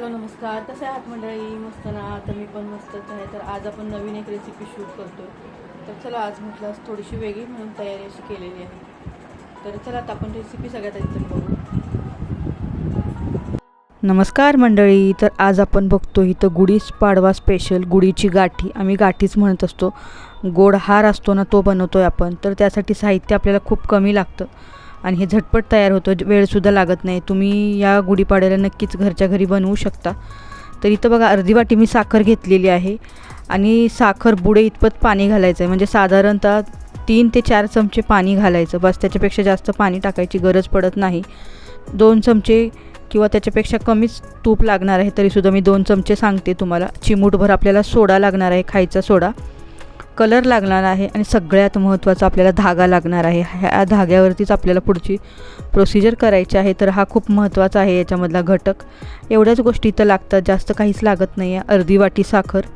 Hello नमस्कार. कसे आहात मंडळी? मस्त ना? तर मी पण मस्तच आहे. तर आज आपण नवीन एक रेसिपी शूट करतो तर चला आज म्हटलं थोडीशी वेगळी म्हणून तयारी अशी केलेली आहे. तर चला आता आपण रेसिपी सगळ्यात आधी तर बघू. नमस्कार मंडळी. तर आज आपण बघतो इथं गुढीच पाडवा स्पेशल गुढीची गाठी. आम्ही गाठीच म्हणत असतो. गोड हार असतो ना तो बनवतो आहे आपण. तर त्यासाठी साहित्य आपल्याला खूप कमी लागतं. आणि हे झटपट तयार होतं वेळसुद्धा लागत नाही. तुम्ही या गुढीपाड्याला नक्कीच घरच्या घरी बनवू शकता. तर इथं बघा अर्धी वाटी मी साखर घेतलेली आहे आणि साखर बुडे इतपत पाणी घालायचं आहे. म्हणजे साधारणतः तीन ते चार चमचे पाणी घालायचं. बस त्याच्यापेक्षा जास्त पाणी टाकायची गरज पडत नाही. दोन चमचे किंवा त्याच्यापेक्षा कमीच तूप लागणार आहे तरीसुद्धा मी दोन चमचे सांगते तुम्हाला. चिमूटभर आपल्याला सोडा लागणार आहे खायचा सोडा. कलर लागणार आहे आणि सगळ्यात महत्त्वाचा आपल्याला धागा लागणार आहे. ह्या धाग्यावरतीच आपल्याला पुढची प्रोसिजर करायची आहे. तर हा खूप महत्त्वाचा आहे याच्यामधला घटक. एवढ्याच गोष्टी इथं लागतात. जास्त काहीच लागत नाही आहे अर्धी वाटी साखर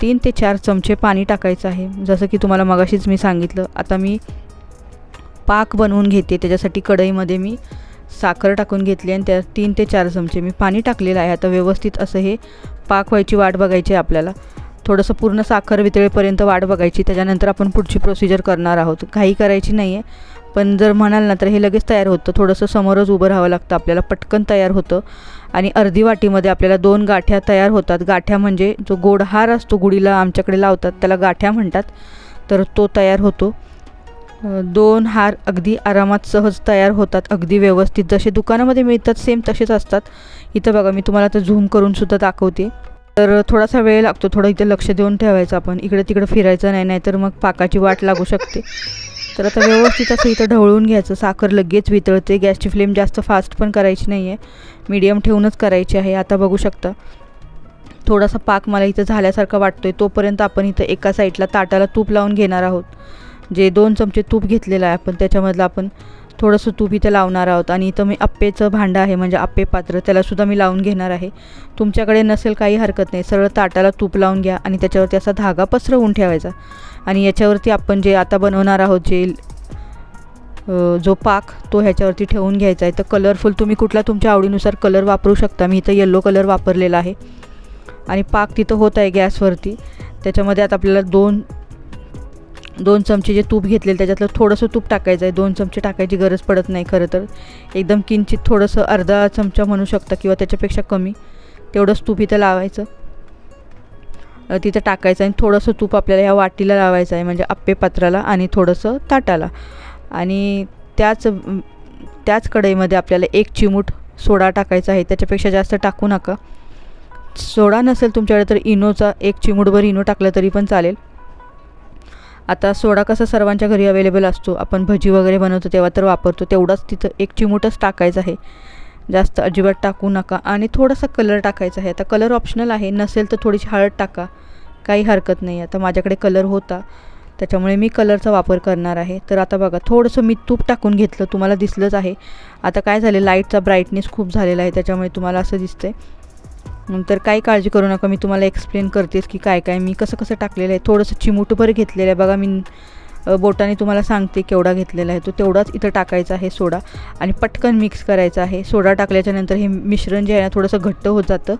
तीन ते चार चमचे पाणी टाकायचं आहे. जसं की तुम्हाला मगाशीच मी सांगितलं. आता मी पाक बनवून घेते. त्याच्यासाठी कढईमध्ये मी साखर टाकून घेतली आणि त्यात तीन ते चार चमचे मी पाणी टाकलेलं आहे. आता व्यवस्थित असं हे पाक व्हायची वाट बघायची आहे आपल्याला. थोडंसं पूर्ण साखर वितळेपर्यंत वाट बघायची. त्याच्यानंतर आपण पुढची प्रोसिजर करणार आहोत. काही करायची नाही आहे पण जर म्हणाल ना तर हे लगेच तयार होतं. थोडंसं समोरच उभं राहावं लागतं आपल्याला. पटकन तयार होतं. आणि अर्धी वाटीमध्ये आपल्याला दोन गाठ्या तयार होतात. गाठ्या म्हणजे जो गोड हार असतो गुढीला आमच्याकडे लावतात त्याला गाठ्या म्हणतात. तर तो तयार होतो. दोन हार अगदी आरामात सहज तयार होतात. अगदी व्यवस्थित. जसे दुकानामध्ये मिळतात सेम तसेच असतात. इथं बघा मी तुम्हाला तर झूम करून सुद्धा दाखवते. तर थोडासा वेळ लागतो थोडं इथं लक्ष देऊन ठेवायचं आपण. इकडे तिकडे फिरायचं नाही नाहीतर मग पाकाची वाट लागू शकते. तर आता व्यवस्थित असं इथं ढवळून घ्यायचं. साखर लगेच वितळते. गॅसची फ्लेम जास्त फास्ट पण करायची नाही आहे मीडियम ठेवूनच करायची आहे. आता बघू शकता. थोडासा पाक मला इथं झाल्यासारखा वाटतो आहे तोपर्यंत आपण इथं एका साईडला ताटाला तूप लावून घेणार आहोत. जे दोन चमचे तूप घेतलेलं आहे आपण त्याच्यामधलं आपण थोडंसं तूप इथं लावणार आहोत आणि इथं मी आप्पेचं भांडं आहे म्हणजे आप्पे पात्र त्यालासुद्धा मी लावून घेणार आहे. तुमच्याकडे नसेल काही हरकत नाही सरळ ताटाला तूप लावून घ्या आणि त्याच्यावरती असा धागा पसरवून ठेवायचा. आणि याच्यावरती आपण जे आता बनवणार आहोत जे जो पाक तो ह्याच्यावरती ठेवून घ्यायचा आहे. तर कलरफुल तुम्ही कुठला तुमच्या आवडीनुसार कलर वापरू शकता. मी इथं येल्लो कलर वापरलेला आहे. आणि पाक तिथं होत आहे गॅसवरती. त्याच्यामध्ये आता आपल्याला दोन दोन चमचे जे तूप घेतलेलं त्याच्यातलं थोडंसं तूप टाकायचं आहे. दोन चमचे टाकायची गरज पडत नाही खरं तर. एकदम किंचित थोडंसं अर्धा चमचा म्हणू शकता किंवा त्याच्यापेक्षा कमी. तेवढंच तूप इथं लावायचं. तिथं टाकायचं आणि थोडंसं तूप आपल्याला ह्या वाटीला लावायचं आहे म्हणजे आप्पे पात्राला आणि थोडंसं ताटाला. आणि त्याच त्याच कढईमध्ये आपल्याला एक चिमूट सोडा टाकायचा आहे. त्याच्यापेक्षा जास्त टाकू नका. सोडा नसेल तुमच्याकडे तर इनोचा एक चिमूटभर इनो टाकलं तरी पण चालेल. आता सोडा कसा सर्वांच्या घरी अवेलेबल असतो आपण भजी वगैरे बनवतो तेव्हा तर वापरतो तेवढाच तिथं एक चिमूटच टाकायचं आहे. जास्त अजिबात टाकू नका आणि थोडासा कलर टाकायचा आहे. आता कलर ऑप्शनल आहे नसेल तर थोडीशी हळद टाका काही हरकत नाही. आता माझ्याकडे कलर होता त्याच्यामुळे मी कलरचा वापर करणार आहे. तर आता बघा थोडंसं मी तूप टाकून घेतलं तुम्हाला दिसलंच आहे. आता काय झाले लाईटचा ब्राईटनेस खूप झालेला आहे त्याच्यामुळे तुम्हाला असं दिसतंय. नंतर काही काळजी करू नका मी तुम्हाला एक्सप्लेन करतेच की काय काय. मी कसं कसं टाकलेलं आहे. थोडंसं चिमूटभर घेतलेलं आहे. बघा मी बोटाने तुम्हाला सांगते केवढा घेतलेला आहे. तो तेवढाच इथं टाकायचा आहे सोडा. आणि पटकन मिक्स करायचा आहे. सोडा टाकल्याच्यानंतर हे मिश्रण जे आहे ना थोडंसं घट्ट होत जातं.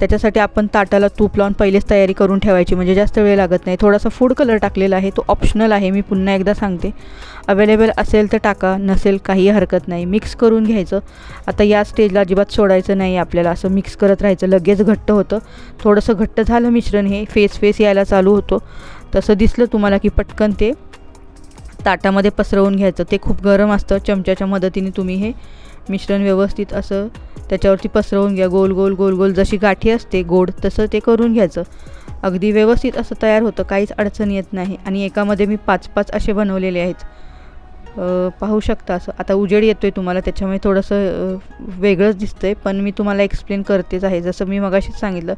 त्याच्यासाठी आपण ताटाला तूप लावून पहिलेच तयारी करून ठेवायची म्हणजे जास्त वेळ लागत नाही. थोडासा फूड कलर टाकलेला आहे तो ऑप्शनल आहे मी पुन्हा एकदा सांगते. अवेलेबल असेल तर टाका नसेल काही हरकत नाही. मिक्स करून घ्यायचं. आता या स्टेजला अजिबात सोडायचं नाही आपल्याला असं मिक्स करत राहायचं. लगेच घट्ट होतं. थोडंसं घट्ट झालं मिश्रण हे फेस फेस यायला चालू होतो. तसं दिसलं तुम्हाला की पटकन ते ताटामध्ये पसरवून घ्यायचं. ते खूप गरम असतं. चमच्याच्या मदतीने तुम्ही हे मिश्रण व्यवस्थित असं त्याच्यावरती पसरवून घ्या गोल गोल गोल गोल. जशी गाठी असते गोड तसं ते करून घ्यायचं. अगदी व्यवस्थित असं तयार होतं काहीच अडचण येत नाही. आणि एकामध्ये मी पाच पाच असे बनवलेले आहेत. पाहू शकता असं. आता उजेड येतो आहे तुम्हाला त्याच्यामुळे थोडंसं वेगळंच दिसतं आहे पण मी तुम्हाला एक्सप्लेन करतेच आहे. जसं मी मगाशीच सांगितलं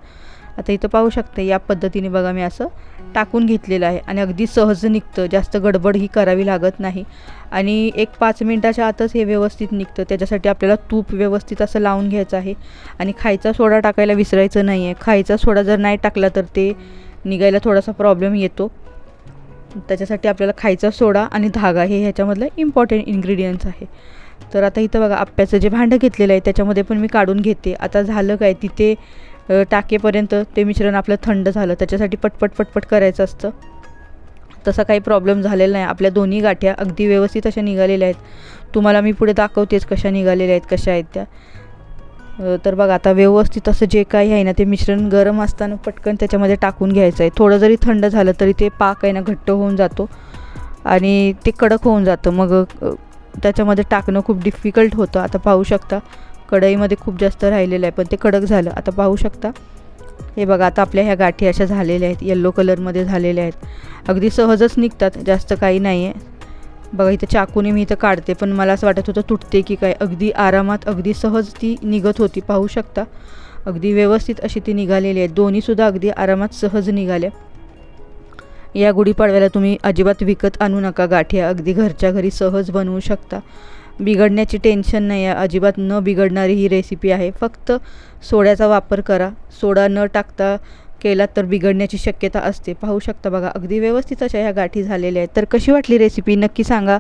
आता इथं पाहू शकते या पद्धतीने बघा मी असं टाकून घेतलेलं आहे. आणि अगदी सहज निघतं जास्त गडबड ही करावी लागत नाही. आणि एक पाच मिनटाच्या आतच हे व्यवस्थित निघतं. त्याच्यासाठी आपल्याला तूप व्यवस्थित असं लावून घ्यायचं आहे. आणि खायचा सोडा टाकायला विसरायचं नाही आहे. खायचा सोडा जर नाही टाकला तर ते निघायला थोडासा प्रॉब्लेम येतो. त्याच्यासाठी आपल्याला खायचा सोडा आणि धागा हे ह्याच्यामधलं इम्पॉर्टंट इन्ग्रेडियंट्स आहे. तर आता इथं बघा आप्याचं जे भांडं घेतलेलं आहे त्याच्यामध्ये पण मी काढून घेते. आता झालं काय तिथे टाकेपर्यंत ते मिश्रण आपलं थंड झालं त्याच्यासाठी पटपट पटपट करायचं असतं. तसा काही प्रॉब्लेम झालेला नाही. आपल्या दोन्ही गाठ्या अगदी व्यवस्थित अशा निघालेल्या आहेत. तुम्हाला मी पुढे दाखवतेच कशा निघालेल्या आहेत कशा आहेत त्या. तर बघा आता व्यवस्थित असं जे काही आहे ना ते मिश्रण गरम असताना पटकन त्याच्यामध्ये टाकून घ्यायचं आहे. थोडं जरी थंड झालं तरी ते पाक आहे ना घट्ट होऊन जातो. आणि ते कडक होऊन जातं. मग त्याच्यामध्ये टाकणं खूप डिफिकल्ट होतं. आता पाहू शकता कढईमध्ये खूप जास्त राहिलेलं आहे पण ते कडक झालं. आता पाहू शकता. हे बघा आता आपल्या ह्या गाठी अशा झालेल्या आहेत. येल्लो कलरमध्ये झालेल्या आहेत. अगदी सहजच निघतात जास्त काही नाही आहे बघा इथं चाकूने मी इथं काढते पण मला असं वाटत होतं तुटते की काय. अगदी आरामात अगदी सहज ती निघत होती. पाहू शकता. अगदी व्यवस्थित अशी ती निघालेली आहे. दोन्हीसुद्धा अगदी आरामात सहज निघाल्या. या गुढीपाडव्याला तुम्ही अजिबात विकत आणू नका गाठ्या अगदी घरच्या घरी सहज बनवू शकता. बिघडण्याची टेन्शन नाही आहे. अजिबात न बिघडणारी ही रेसिपी आहे. फक्त सोड्याचा वापर करा. सोडा न टाकता केला तर बिघडण्याची शक्यता असते. पाहू शकता बघा अगदी व्यवस्थित अशा ह्या गाठी झालेल्या आहेत. तर कशी वाटली रेसिपी नक्की सांगा.